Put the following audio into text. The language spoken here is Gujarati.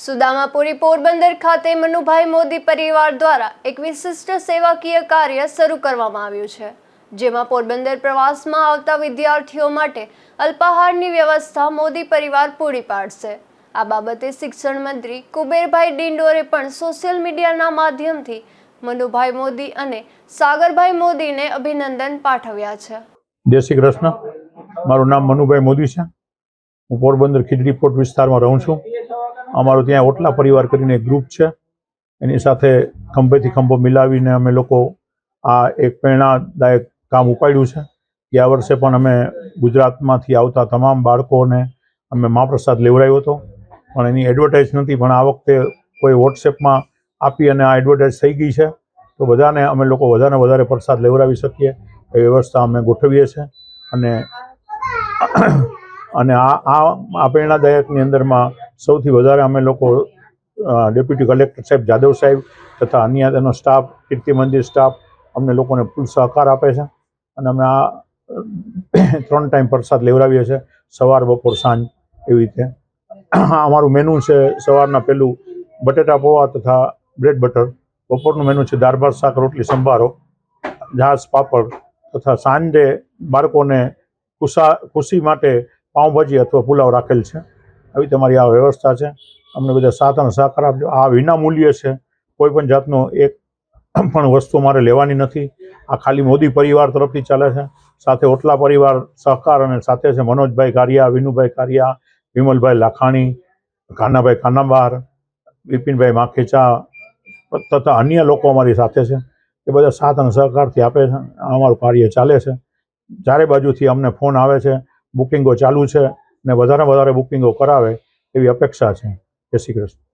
સુદામાપુરી પોરબંદર ખાતે મનુભાઈ મોદી પરિવાર દ્વારા એક વિશિષ્ટ સેવાકીય કાર્ય શરૂ કરવામાં આવ્યું છે, જેમાં પોરબંદર પ્રવાસમાં આવતા વિદ્યાર્થીઓ માટે અલ્પાહારની વ્યવસ્થા મોદી પરિવાર પૂરી પાડશે. આ બાબતે શિક્ષણ મંત્રી કુબેરભાઈ ડિંડોરે પણ સોશિયલ મીડિયાના માધ્યમથી મનુભાઈ મોદી અને સાગરભાઈ મોદીને અભિનંદન પાઠવ્યા છે. જય શ્રી કૃષ્ણ. મારું નામ મનુભાઈ મોદી છે. હું પોરબંદર ખીજડી પોર્ટ વિસ્તારમાં રહું છું. અમારું ત્યાં ઓટલા પરિવાર કરીને એક ગ્રુપ છે. એની સાથે ખંભેથી ખંભો મિલાવીને અમે લોકો આ એક પ્રેરણાદાયક કામ ઉપાડ્યું છે. ગયા વર્ષે પણ અમે ગુજરાતમાંથી આવતા તમામ બાળકોને અમે મહાપ્રસાદ લેવડાવ્યો હતો. પણ એની એડવર્ટાઇઝ નથી, પણ આ વખતે કોઈ વોટ્સએપમાં આપી અને આ એડવર્ટાઇઝ થઈ ગઈ છે. તો બધાને અમે લોકો વધારે વધારે પ્રસાદ લેવડાવી શકીએ. એ વ્યવસ્થા અમે ગોઠવીએ છીએ. અને અને આ આ પ્રેરણાદાયકની અંદરમાં સૌથી વધારે અમે લોકો ડેપ્યુટી કલેક્ટર સાહેબ જાદવ સાહેબ તથા અન્ય તેનો સ્ટાફ, કીર્તિ મંદિર સ્ટાફ, અમને લોકોને ફૂલ સહકાર આપે છે. અને અમે આ ત્રણ ટાઈમ પ્રસાદ લેવડાવીએ છીએ, સવાર, બપોર, સાંજ એવી રીતે. અમારું મેનુ છે સવારના પેલું બટેટા પૌવા તથા બ્રેડ બટર. બપોરનું મેનુ છે દાળ ભાત, શાક, રોટલી, સંભારો જહાજ પાપડ તથા સાંજે બાળકોને ખુશા ખુશી માટે પાઉંભાજી અથવા પુલાવ રાખેલ છે. આવી તમારી આ વ્યવસ્થા છે. અમને બધા સાથ અને સહકાર આપજો. આ વિનામૂલ્ય છે. કોઈ પણ જાતનો એક પણ વસ્તુ મારે લેવાની નથી. આ ખાલી મોદી પરિવાર તરફથી ચાલે છે. સાથે ઓટલા પરિવાર સહકાર અને સાથે છે મનોજભાઈ કારિયા, વિનુભાઈ કારિયા, વિમલભાઈ લાખાણી કાનાભાઈ કાનાબાર બિપિનભાઈ માખેચા તથા અન્ય લોકો અમારી સાથે છે. એ બધા સાથ અને સહકારથી આપે છે. અમારું કાર્ય ચાલે છે. ચારે બાજુથી અમને ફોન આવે છે. બુકિંગો ચાલુ છે ને વધારે વધારે બુકિંગો કરાવે એવી અપેક્ષા છે. જય શ્રી કૃષ્ણ.